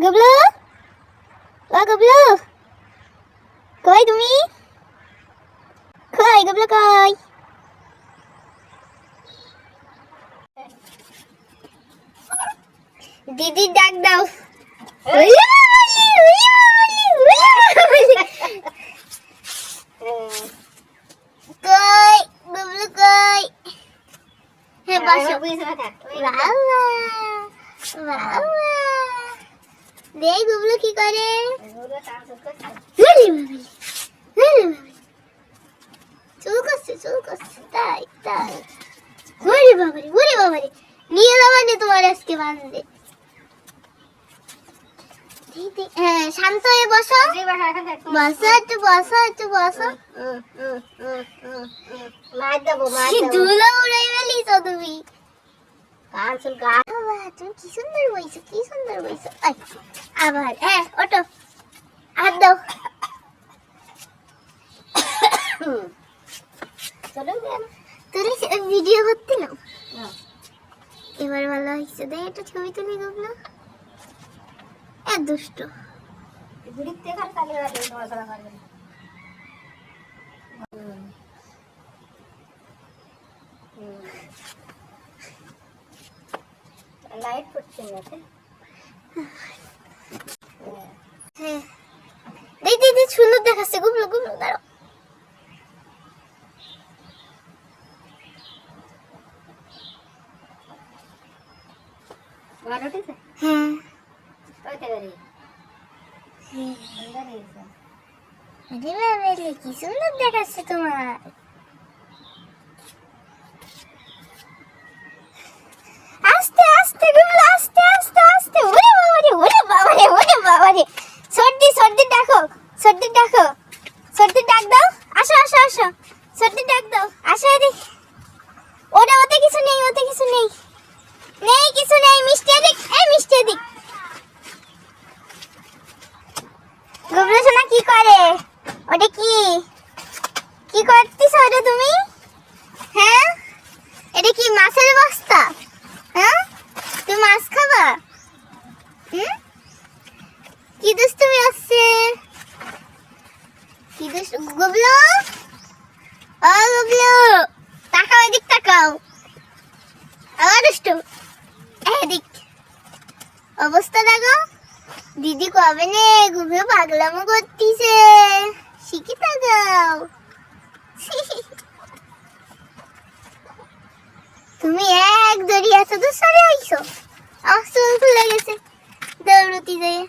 গুবলু ও গুবলু কই তুমি কই গুবলু কই দিদি ডাক দাও উলি বাবালি, উলি বাবালি, উলি বাবালি। কই গুবলু কই হ্যাঁ বসো বাবা বাবা দেখ গুবলু কি করে? উলি বাবালি, উলি বাবালি। চুল করছে চুল করছে তাই তাই। ওরে বাবারে ওরে বাবারে। নিয়ে যাবা তোমার আজকে বাঁধবে হ্যাঁ শান্ত হয়ে বসো। বসো একটু বসো একটু বসো। ধুলো উড়াই ফেলিস তুমি। বাবা, তুমি কি সুন্দর বইছো কি সুন্দর বইছো। আবার হ্যাঁ ওটো হাত দাও। তুলি ভিডিও করতে না। এবার ভালো হয়েছে। দেখ একটা ছবি তুলি গুলো এ দুষ্ট। লাইট পড়ছে না হ্যাঁ। দেখ দেখ সুন্দর দেখাচ্ছে। গুবলো গুবলো দাঁড়াও। হ্যাঁ। হ্যাঁ। কি সুন্দর দেখাচ্ছে তোমার। ওরে ওতে কিছু নেই, ওতে কিছু নেই। নেই কিছু নেই, মিষ্টি এই মিষ্টি সোনা কি করে? ওটা কি? কি করতিস ওটা তুমি? হ্যাঁ? এটা কি মাছের বস্তা? হ্যাঁ? তুমি মাছ খাবা? হুম? কি দুষ্টুমি আসছে কি অবস্থা দেখো। দিদি কবে নে ঘুমিয়ে পাগলামো করতিছে? শিখি থাকাও তুমি এক দড়ি আছো তো সরে আইছো? আমার চুল খুলে গেছে দৌড়তি যায়